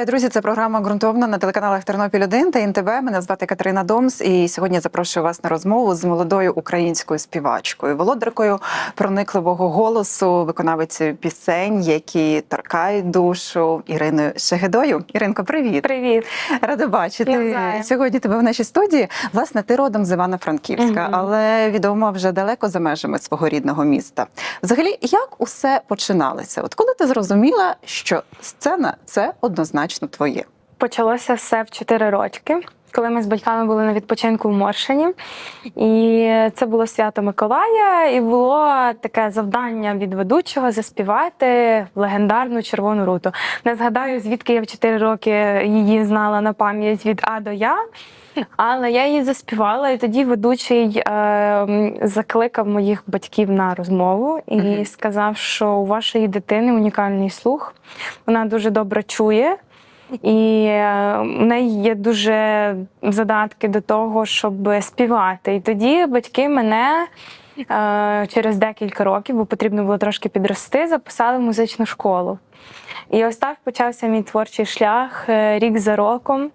Вітаю, друзі! Це програма ґрунтовна на телеканалах Тернопіль 1 та ІНТВ. Мене звати Катерина Домс, і сьогодні запрошую вас на розмову з молодою українською співачкою, володаркою проникливого голосу, виконавицею пісень, які торкають душу Іриною Шегедою. Іринко, привіт! Привіт. Рада бачити сьогодні тебе в нашій студії. Власне, ти родом з Івано-Франківська, Мгм. але відома вже далеко за межами свого рідного міста. Взагалі, як усе починалося? От коли ти зрозуміла, що сцена це однозначно твоє? Почалося все в 4 рочки, коли ми з батьками були на відпочинку в Моршині. І це було свято Миколая, і було таке завдання від ведучого заспівати легендарну червону руту. Не згадаю, звідки я в 4 роки її знала на пам'ять від А до Я. Але я її заспівала, і тоді ведучий е, закликав моїх батьків на розмову і сказав, що у вашої дитини унікальний слух, вона дуже добре чує. І е, в неї є дуже задатки до того, щоб співати. І тоді батьки мене е, через декілька років, бо потрібно було трошки підрости, записали в музичну школу. І ось так почався мій творчий шлях е, рік за роком.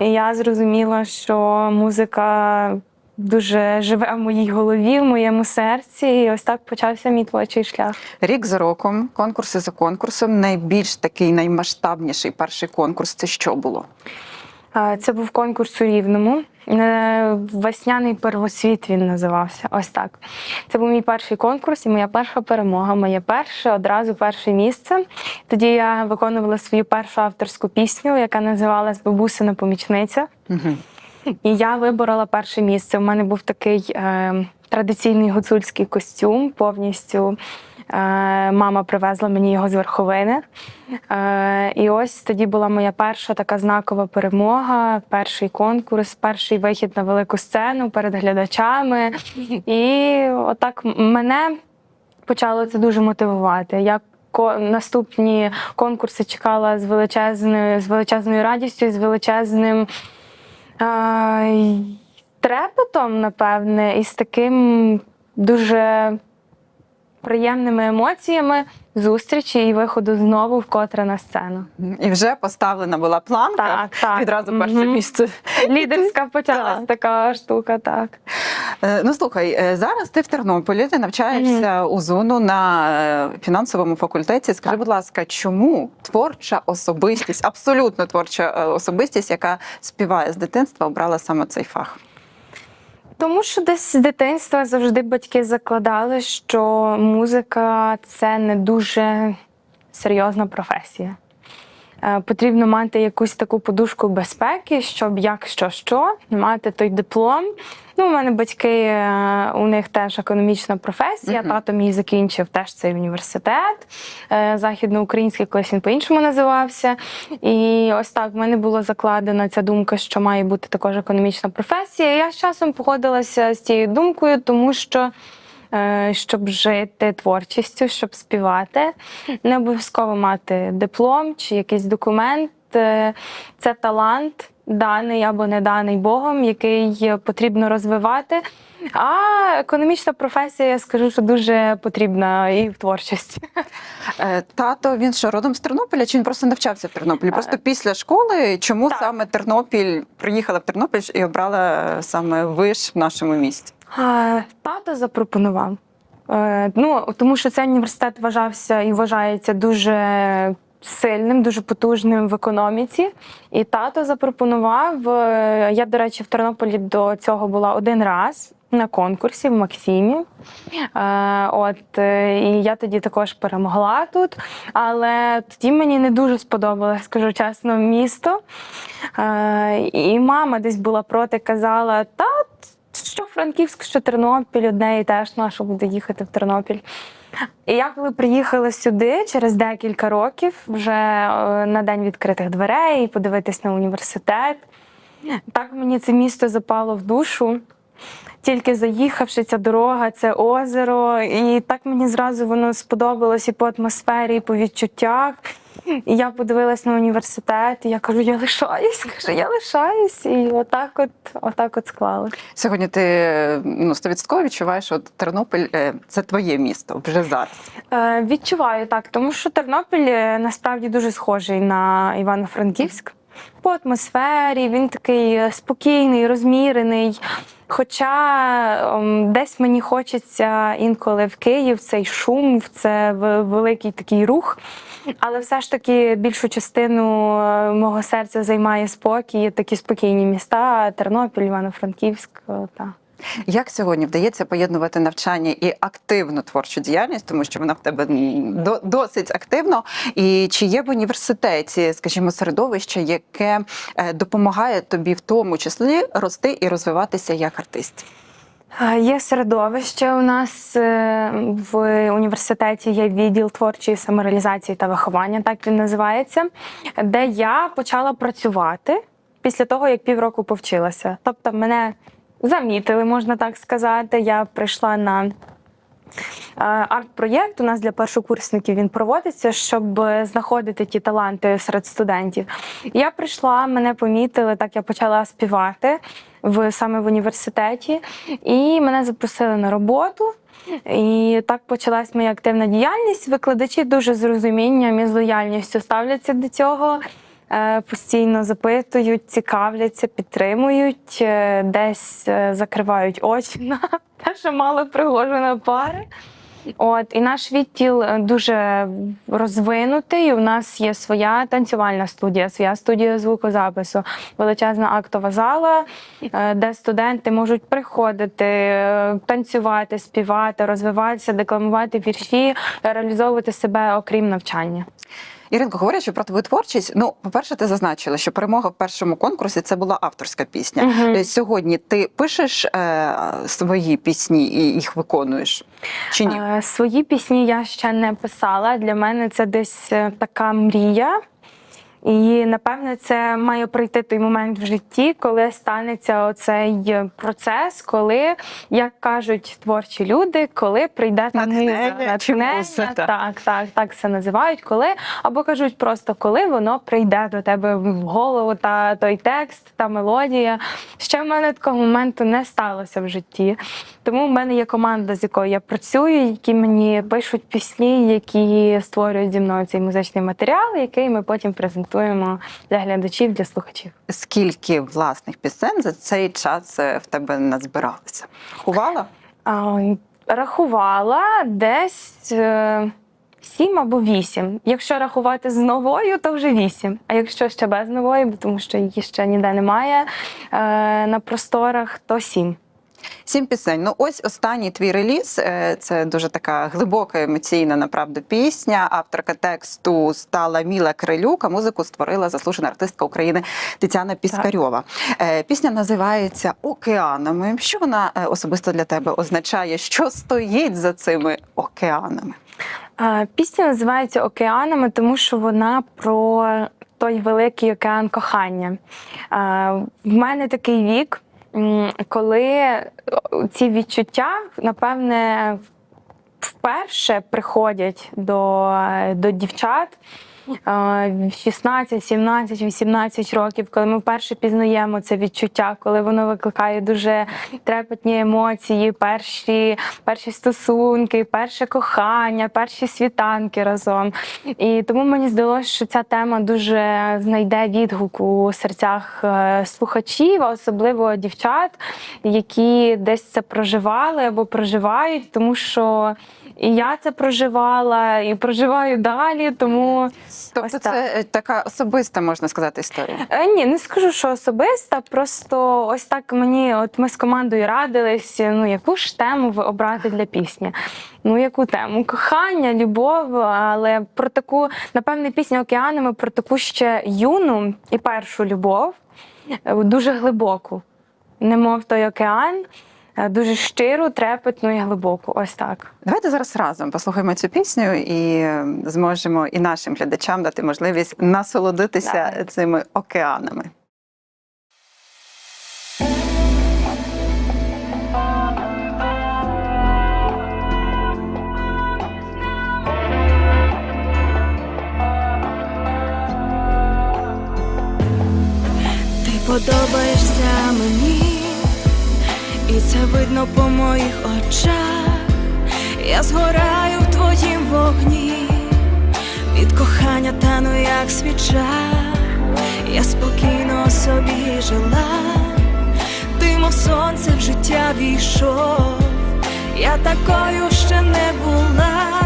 І я зрозуміла, що музика дуже живе в моїй голові, в моєму серці. І ось так почався мій творчий шлях. Рік за роком, конкурси за конкурсом. Найбільш такий наймасштабніший перший конкурс це що було? Це був конкурс у Рівному. Е, Весняний первосвіт він називався. Ось так. Це був мій перший конкурс і моя перша перемога. Моє перше одразу перше місце. Тоді я виконувала свою першу авторську пісню, яка називалась Бабусина помічниця. Угу. І я виборола перше місце. У мене був такий е, традиційний гуцульський костюм, повністю. Е, мама привезла мені його з верховини. Е, і ось тоді була моя перша така знакова перемога, перший конкурс, перший вихід на велику сцену перед глядачами. І отак мене почало це дуже мотивувати. Я наступні конкурси чекала з величезною, з величезною радістю, з величезним трепетом, напевне, і з таким дуже приємними емоціями зустрічі і виходу знову вкотре на сцену. І вже поставлена була планка. Так, так. Відразу перше Мгм. місце. Лідерська почалась Так. така штука, так. Е, Ну слухай, е, зараз ти в Тернополі, ти навчаєшся у ЗУНу на е, фінансовому факультеті. Скажи, Так. будь ласка, чому творча особистість, абсолютно творча особистість, яка співає з дитинства, обрала саме цей фах? Тому що десь з дитинства завжди батьки закладали, що музика це не дуже серйозна професія. Е, Потрібно мати якусь таку подушку безпеки, щоб якщо що, мати той диплом. Ну, у мене батьки, е, у них теж економічна професія. Мгм. Тато мій закінчив теж цей університет е, західноукраїнський, колись він по-іншому називався. І ось так в мене була закладена ця думка, що має бути також економічна професія. Я з часом погодилася з цією думкою, тому що. Е, Щоб жити творчістю, щоб співати, не обов'язково мати диплом чи якийсь документ. Е, Це талант, даний або не даний Богом, який потрібно розвивати. А економічна професія, я скажу, що дуже потрібна і в творчості. Е, Тато він що родом з Тернополя? Чи він просто навчався в Тернополі? Просто після школи чому так. саме Тернопіль приїхала в Тернопіль і обрала саме виш в нашому місті? Тато запропонував. Е, Ну, тому що цей університет вважався і вважається дуже сильним, дуже потужним в економіці. І тато запропонував. е, Я, до речі, в Тернополі до цього була один раз. На конкурсі в Максимі. Е, от, і я тоді також перемогла тут. Але тоді мені не дуже сподобалось, скажу чесно, місто. І мама десь була проти, казала: та що Франківськ, що Тернопіль, одне і теж нащо буде їхати в Тернопіль. І я коли приїхала сюди через декілька років, вже е, на день відкритих дверей, подивитись на університет, так мені це місто запало в душу. Тільки заїхавши ця дорога, це озеро, і так мені зразу воно сподобалось і по атмосфері, і по відчуттях. І я подивилась на університет, і я кажу, я лишаюсь, кажу, я лишаюсь. І отак от, отак от склали. Сьогодні ти ну, стовідсотково відчуваєш, що Тернопіль е, це твоє місто вже зараз. Е, відчуваю так, тому що Тернопіль е, насправді дуже схожий на Івано-Франківськ. По атмосфері він такий е, спокійний, розмірений. Хоча ем, десь мені хочеться інколи в Київ цей шум, це великий такий рух. Але все ж таки більшу частину е, мого серця займає спокій, такі спокійні міста, Тернопіль, Івано-Франківськ. е, Та. Як сьогодні вдається поєднувати навчання і активну творчу діяльність, тому що вона в тебе досить активно. І чи є в університеті, скажімо, середовище, яке е, допомагає тобі в тому числі рости і розвиватися як артист? Є середовище у нас е, в університеті є відділ творчої самореалізації та виховання, так він називається, де я почала працювати після того, як півроку повчилася. Тобто мене замітили, можна так сказати. Я прийшла на Арт-проєкт у нас для першокурсників він проводиться, щоб е, знаходити ті таланти серед студентів. Я прийшла, мене помітили, так я почала співати в саме в університеті, і мене запросили на роботу. І так почалась моя активна діяльність. Викладачі дуже з розумінням і з лояльністю ставляться до цього. Е, Постійно запитують, цікавляться, підтримують, е, десь е, закривають очі на те, що мало пригожена пара. От і наш відділ дуже розвинутий. У нас є своя танцювальна студія, своя студія звукозапису, величезна актова зала, де студенти можуть приходити, танцювати, співати, розвиватися, декламувати вірші, реалізовувати себе окрім навчання. Іринко, говорячи про твою творчість, ну, по-перше, ти зазначила, що перемога в першому конкурсі це була авторська пісня. Е, Сьогодні ти пишеш е, свої пісні і їх виконуєш чи ні? Е, Свої пісні я ще не писала. Для мене це десь е, така мрія. І напевне це має прийти той момент в житті, коли станеться оцей процес, коли, як кажуть творчі люди, коли прийде Натхнення натхнення, так, так, так це називають. Коли або кажуть просто коли воно прийде до тебе в голову, та той текст, та мелодія. Ще в мене такого моменту не сталося в житті. Тому в мене є команда, з якою я працюю, які мені пишуть пісні, які створюють зі мною цей музичний матеріал, який ми потім презентуємо для глядачів, для слухачів. Скільки власних пісень за цей час е, в тебе назбиралося? Рахувала? А, рахувала десь. е, Сім або вісім. Якщо рахувати з новою, то вже вісім. А якщо ще без нової, тому що її ще ніде немає е, на просторах, то сім. Сім пісень. Ну ось останній твій реліз. е, Це дуже така глибока емоційна направду пісня. Авторка тексту стала Міла Крилюк, а музику створила заслужена артистка України Тетяна Піскарьова. Е, Пісня називається Океанами. Що вона е, особисто для тебе означає? Що стоїть за цими океанами? Пісня називається Океанами, тому що вона про той великий океан кохання. В мене такий вік, коли ці відчуття, напевне, вперше приходять до, до дівчат. Е, в 16, 17, 18 років, коли ми вперше пізнаємо це відчуття, коли воно викликає дуже трепетні емоції, перші, перші стосунки, перше кохання, перші світанки разом. І тому мені здалося, що ця тема дуже знайде відгук у серцях е, слухачів, а особливо дівчат, які десь це проживали або проживають, тому що і я це проживала, і проживаю далі. Тому Тобто, Ось це так. е, така особиста можна сказати історія. Е, Ні, не скажу, що особиста. Просто ось так мені, от ми з командою радились, ну яку ж тему ви обрати для пісні. Ну, яку тему? Кохання, любов, але про таку, напевне, пісня океанами про таку ще юну і першу любов, е, дуже глибоку. Немов той океан, е, Е, дуже щиру, трепетну і глибоку. Ось так. Давайте зараз разом послухаємо цю пісню і зможемо і нашим глядачам дати можливість насолодитися так. цими океанами. Подобаєшся мені і це видно по моїх очах. Я згораю в твоїм вогні, від кохання тану, як свіча. Я спокійно собі жила, ти, мов сонце в життя війшов. Я такою ще не була,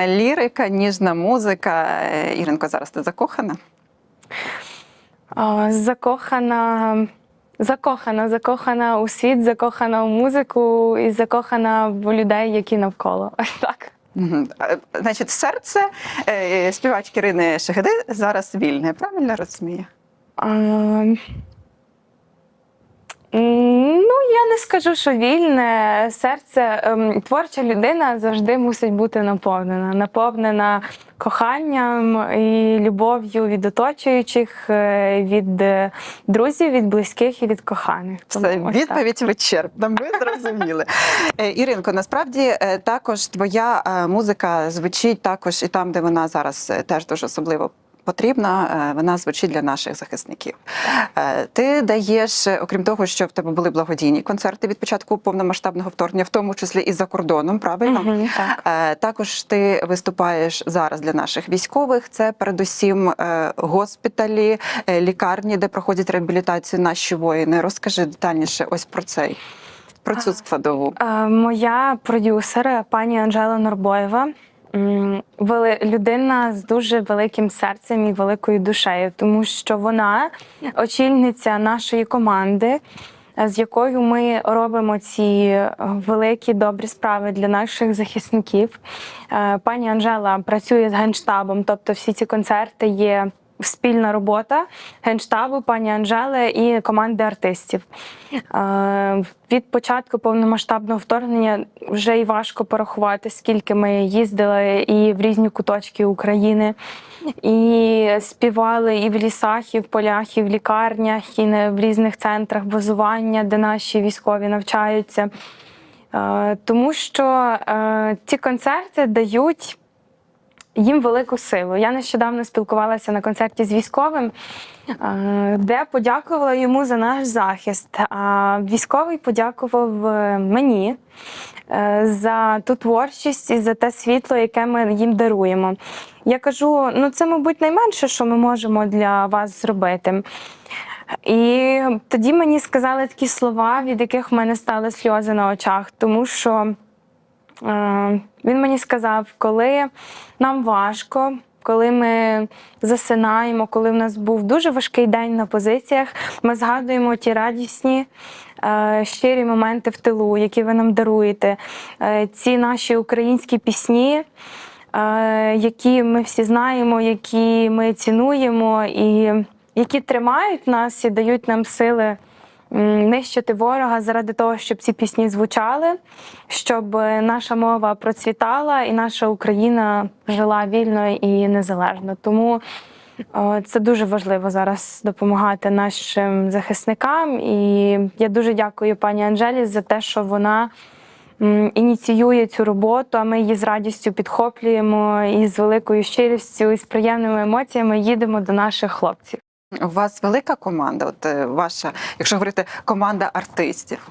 сильна лірика, ніжна музика. Е, Іринко, зараз ти закохана? А, Закохана, закохана, закохана у світ, закохана у музику і закохана в людей, які навколо. Ось так. Значить, серце е, співачки Ірини Шегеди зараз вільне, правильно розумію? Ну, я не скажу, що вільне серце. ем, Творча людина завжди мусить бути наповнена. Наповнена коханням і любов'ю від оточуючих, е, від е, друзів, від близьких і від коханих. Тому ось відповідь вичерпна. Ми зрозуміли. Е, Іринко, насправді також твоя музика звучить також і там, де вона зараз теж дуже особливо. Потрібна, е, вона звучить для наших захисників. Е, Ти даєш, е, окрім того, що в тебе були благодійні концерти від початку повномасштабного вторгнення, в тому числі і за кордоном, правильно? Мгм, так. Також ти виступаєш зараз для наших військових. Це передусім госпіталі, лікарні, де проходять реабілітацію наші воїни. Розкажи детальніше ось про цей. Про цю складову. Моя продюсер, пані Анжела Норбоєва, людина з дуже великим серцем і великою душею, тому що вона очільниця нашої команди, е, з якою ми робимо ці е, великі добрі справи для наших захисників. Е, Пані Анжела працює з генштабом, тобто всі ці концерти є. Спільна робота генштабу, пані Анжели і команди артистів. Е, Від початку повномасштабного вторгнення вже і важко порахувати, скільки ми їздили і в різні куточки України, і співали і в лісах, і в полях, і в лікарнях, і в різних центрах базування, де наші військові навчаються. Е, Тому що е, ці концерти дають їм велику силу. Я нещодавно спілкувалася на концерті з військовим, е, де подякувала йому за наш захист. А військовий подякував е, мені е, за ту творчість і за те світло, яке ми їм даруємо. Я кажу: ну це, мабуть, найменше, що ми можемо для вас зробити. І тоді мені сказали такі слова, від яких в мене стали сльози на очах, тому що Він мені сказав, коли нам важко, коли ми засинаємо, коли в нас був дуже важкий день на позиціях, ми згадуємо ті радісні, е, щирі моменти в тилу, які ви нам даруєте. Е, Ці наші українські пісні, е, які ми всі знаємо, які ми цінуємо, і які тримають нас і дають нам сили нищити ворога заради того, щоб ці пісні звучали, щоб наша мова процвітала і наша Україна жила вільно і незалежно. Тому е, це дуже важливо зараз допомагати нашим захисникам. І я дуже дякую пані Анжелі за те, що вона. Ініціює цю роботу, а ми її з радістю підхоплюємо і з великою щирістю, і з приємними емоціями їдемо до наших хлопців. У вас велика команда, от е, ваша, якщо говорити, команда артистів.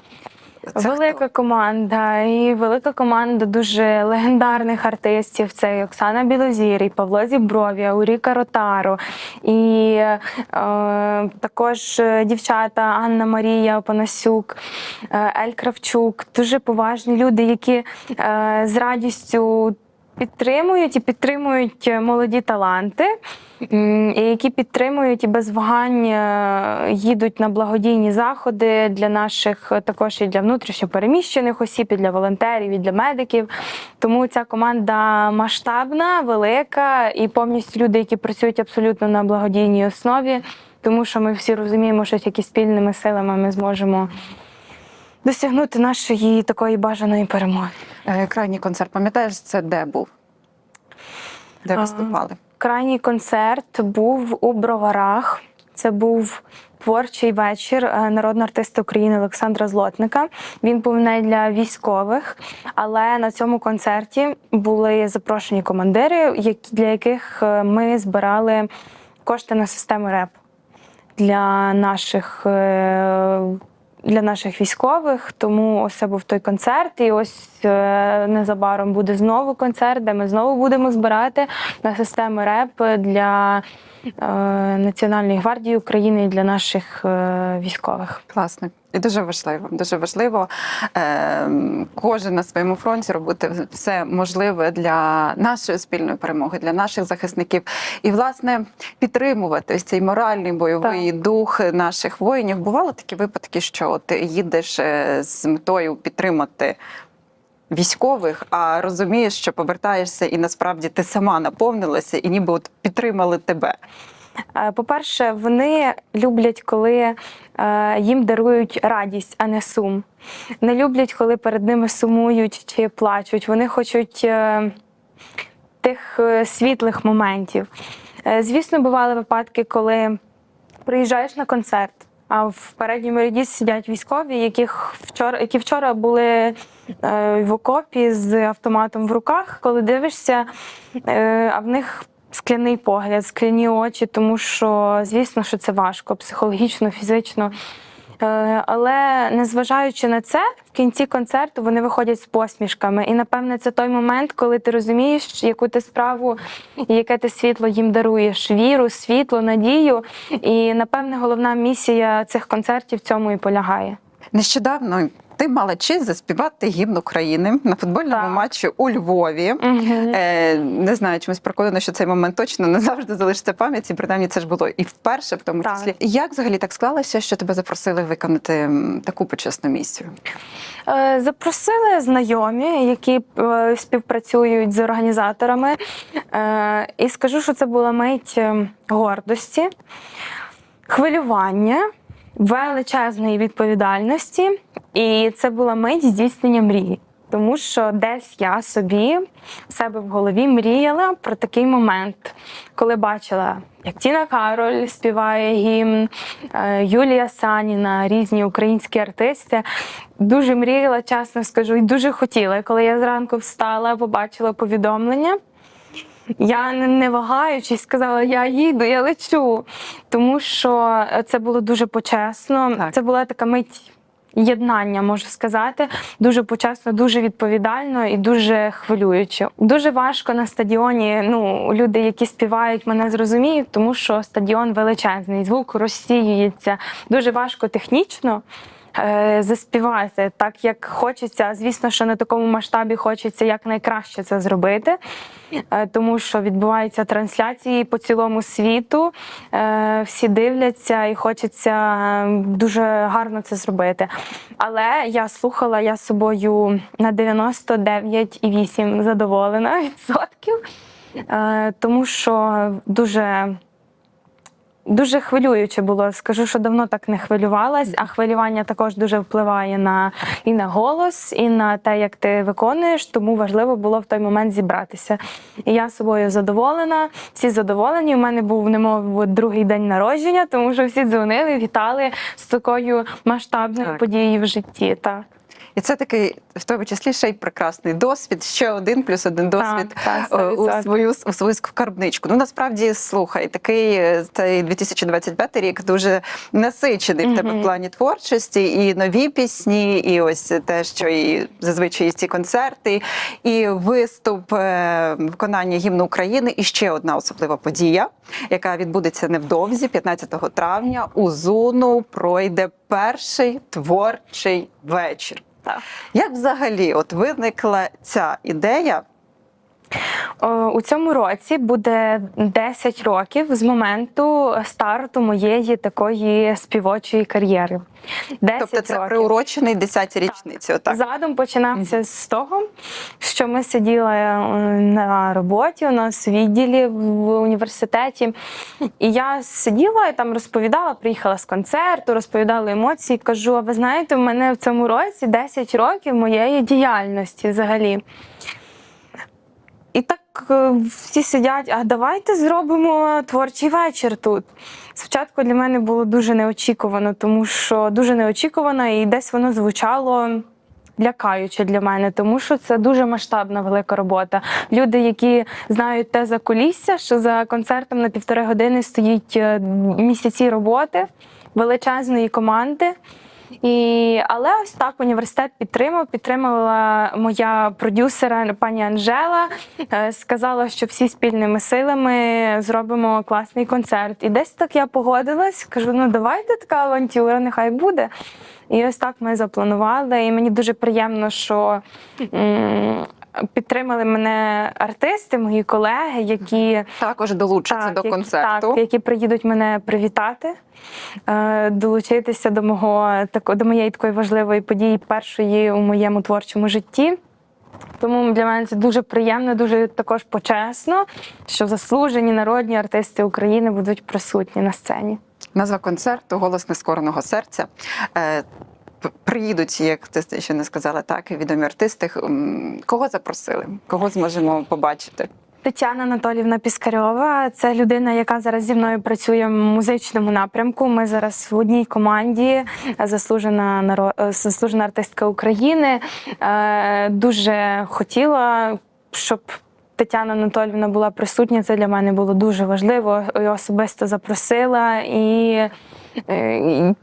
Це велика хто? команда і велика команда дуже легендарних артистів. Це і Оксана Білозір, і Павло Зібров'я, Уріка Ротаро, і е, також е, дівчата Анна Марія Панасюк, е, Ель Кравчук. Дуже поважні люди, які е, з радістю. Підтримують і підтримують е, молоді таланти, які підтримують і без вагань е, їдуть на благодійні заходи для наших е, також і для внутрішньопереміщених осіб, і для волонтерів, і для медиків. Тому ця команда масштабна, велика і повністю люди, які працюють абсолютно на благодійній основі. Тому що ми всі розуміємо, що тільки спільними силами ми зможемо досягнути нашої такої бажаної перемоги. Е, Крайній концерт, пам'ятаєш, це де був? Де виступали? Крайній концерт був у Броварах. Це був творчий вечір е, народного артиста України Олександра Злотника. Він був не для військових, але на цьому концерті були запрошені командири, для яких е, ми збирали кошти на систему РЕП для наших. Для наших військових, тому ось це був той концерт. І ось е, незабаром буде знову концерт, де ми знову будемо збирати на системи РЕП для е, Національної гвардії України і для наших е, військових. Класно. І дуже важливо. Дуже важливо е, кожен на своєму фронті робити все можливе для нашої спільної перемоги, для наших захисників, і власне підтримувати ось цей моральний бойовий дух наших воїнів. Бували такі випадки, що ти їдеш е, з метою підтримати. Військових, а розумієш, що повертаєшся, і насправді ти сама наповнилася, і ніби от підтримали тебе. Е, По-перше, вони люблять, коли е, їм дарують радість, а не сум. Не люблять, коли перед ними сумують чи плачуть. Вони хочуть е, тих світлих моментів. Звісно, бували випадки, коли приїжджаєш на концерт. А в передньому ряді сидять військові, яких вчора, які вчора були е, в окопі з автоматом в руках. Коли дивишся, е, а в них скляний погляд, скляні очі, тому що, звісно, що це важко психологічно, фізично. Е, Але незважаючи на це, в кінці концерту вони виходять з посмішками. І напевне це той момент, коли ти розумієш, яку ти справу і яке ти світло їм даруєш: віру, світло, надію. І напевне головна місія цих концертів в цьому і полягає. Нещодавно ти мала честь заспівати гімн України на футбольному Так. матчі у Львові. Е, не знаю, чомусь переконана, що цей момент точно не завжди залишиться в пам'яті. Принаймні, це ж було і вперше, в тому Так. числі. Як взагалі так склалося, що тебе запросили виконати таку почесну місію? Е, Запросили знайомі, які е, співпрацюють з організаторами. Е, І скажу, що це була мить е, гордості, хвилювання, величезної відповідальності. І це була мить здійснення мрії. Тому що десь я собі себе в голові мріяла про такий момент, коли бачила, як Тіна Кароль співає гімн, е, Юлія Саніна, різні українські артисти. Дуже мріяла, чесно скажу, і дуже хотіла. Коли я зранку встала, побачила повідомлення. Я не- вагаючись сказала, я їду, я лечу. Тому що це було дуже почесно. Так. Це була така мить єднання, можу сказати. Дуже почесно, дуже відповідально і дуже хвилююче. Дуже важко на стадіоні. Ну, люди, які співають, мене зрозуміють, тому що стадіон величезний, звук розсіюється. Дуже важко технічно. Е, Заспівати так, як хочеться. Звісно, що на такому масштабі хочеться якнайкраще це зробити, е, тому що відбуваються трансляції по цілому світу. е, Всі дивляться і хочеться е, дуже гарно це зробити. Але я слухала я собою на 99,8 задоволена відсотків, тому що дуже. Дуже хвилююче було. Скажу, що давно так не хвилювалась, а хвилювання також дуже впливає на і на голос, і на те, як ти виконуєш. Тому важливо було в той момент зібратися. І я собою задоволена, всі задоволені. У мене був немов другий день народження, тому що всі дзвонили, вітали з такою масштабною Так. подією в житті. Так, І це такий, в тому числі, ще й прекрасний досвід. Ще один плюс один досвід так, е, у свою у свою скарбничку. Ну насправді слухай, такий е, цей 2025 рік дуже насичений в тебе в плані творчості, і нові пісні, і ось те, що і зазвичай є ці концерти, і виступ е, виконання гімну України. І ще одна особлива подія, яка відбудеться невдовзі, 15 травня. У Зуну пройде перший творчий вечір. Так. Як взагалі от виникла ця ідея У цьому році буде 10 років з моменту старту моєї такої співочої кар'єри. 10 Тобто це років. приурочений 10 річниці. Отак. Задум починався з того, що ми сиділи е, на роботі у нас в відділі в університеті. І я сиділа і там розповідала, приїхала з концерту, розповідала емоції. Кажу: а ви знаєте, в мене в цьому році 10 років моєї діяльності взагалі. І так е, всі сидять, а давайте зробимо творчий вечір тут. Спочатку для мене було дуже неочікувано, тому що дуже неочікувано, і десь воно звучало лякаюче для мене, тому що це дуже масштабна велика робота. Люди, які знають те за кулісся, що за концертом на півтори години стоїть е, місяці роботи, величезної команди. І, але ось так університет підтримав. Підтримала моя продюсера пані Анжела. е, Сказала, що всі спільними силами зробимо класний концерт. І десь так я погодилась. Кажу: ну давайте така авантюра, нехай буде. І ось так ми запланували. І мені дуже приємно, що підтримали мене артисти, мої колеги, які Також долучаться до які- концерту. Так, які приїдуть мене привітати, е, долучитися до мого тако- до моєї такої важливої події, першої у моєму творчому житті. Тому для мене це дуже приємно, дуже також почесно, що заслужені народні артисти України будуть присутні на сцені. Назва концерту Голос нескореного серця. Е, Приїдуть, як ти ще не сказала, так, відомі артисти. Кого запросили? Кого зможемо побачити? Тетяна Анатолівна Піскарьова це людина, яка зараз зі мною працює в музичному напрямку. Ми зараз в одній команді, заслужена наро- е, заслужена артистка України. Е, Дуже хотіла, щоб. Тетяна Анатолівна була присутня, це для мене було дуже важливо. Я особисто запросила е, і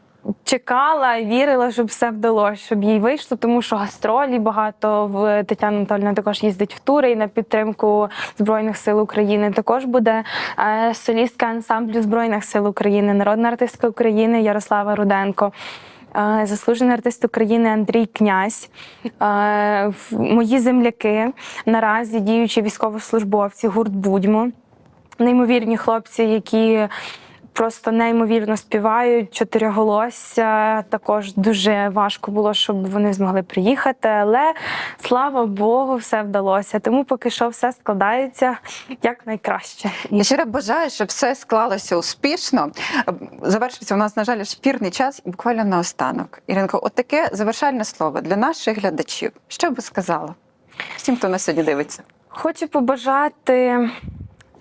чекала, вірила, щоб все вдалося, щоб їй вийшло, тому що гастролі багато в Тетяна Анатольовна також їздить в тури і на підтримку Збройних сил України. Також буде е, солістка ансамблю Збройних сил України, народна артистка України Ярослава Руденко. е, Заслужений артист України Андрій Князь, е, мої земляки, наразі діючі військовослужбовці, гурт Будьмо неймовірні хлопці, які просто неймовірно співають чотириголосся. Також дуже важко було, щоб вони змогли приїхати. Але слава Богу, все вдалося. Тому поки що все складається як найкраще. Я щиро бажаю, щоб все склалося успішно. Завершився у нас, на жаль, шпірний час, і буквально наостанок. Іринко, от таке завершальне слово для наших глядачів. Що би сказала? Всім, хто нас сьогодні дивиться. Хочу побажати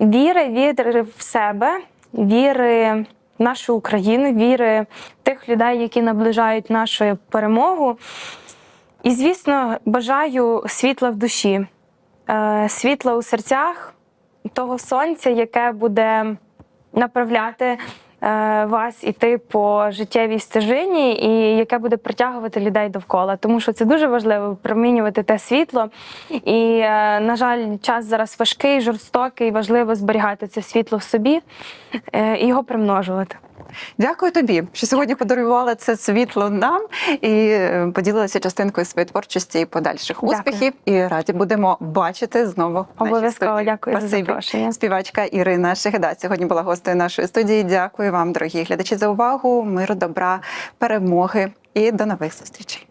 віри, віри в себе, віри в нашу Україну, віри тих людей, які наближають нашу перемогу. І, звісно, бажаю світла в душі, е, світла у серцях, того сонця, яке буде направляти вас іти по життєвій стежині, і яке буде притягувати людей довкола. Тому що це дуже важливо промінювати те світло. І, е, на жаль, час зараз важкий, жорстокий, важливо зберігати це світло в собі е, і його примножувати. Дякую тобі, що сьогодні подарувала це світло нам і е, поділилася частинкою своєї творчості і подальших Дякую. успіхів. І раді будемо бачити знову. Обов'язково дякую за запрошення. Співачка Ірина Шегда сьогодні була гостею нашої студії. Дякую вам, дорогі глядачі, за увагу. Миру, добра, перемоги і до нових зустрічей.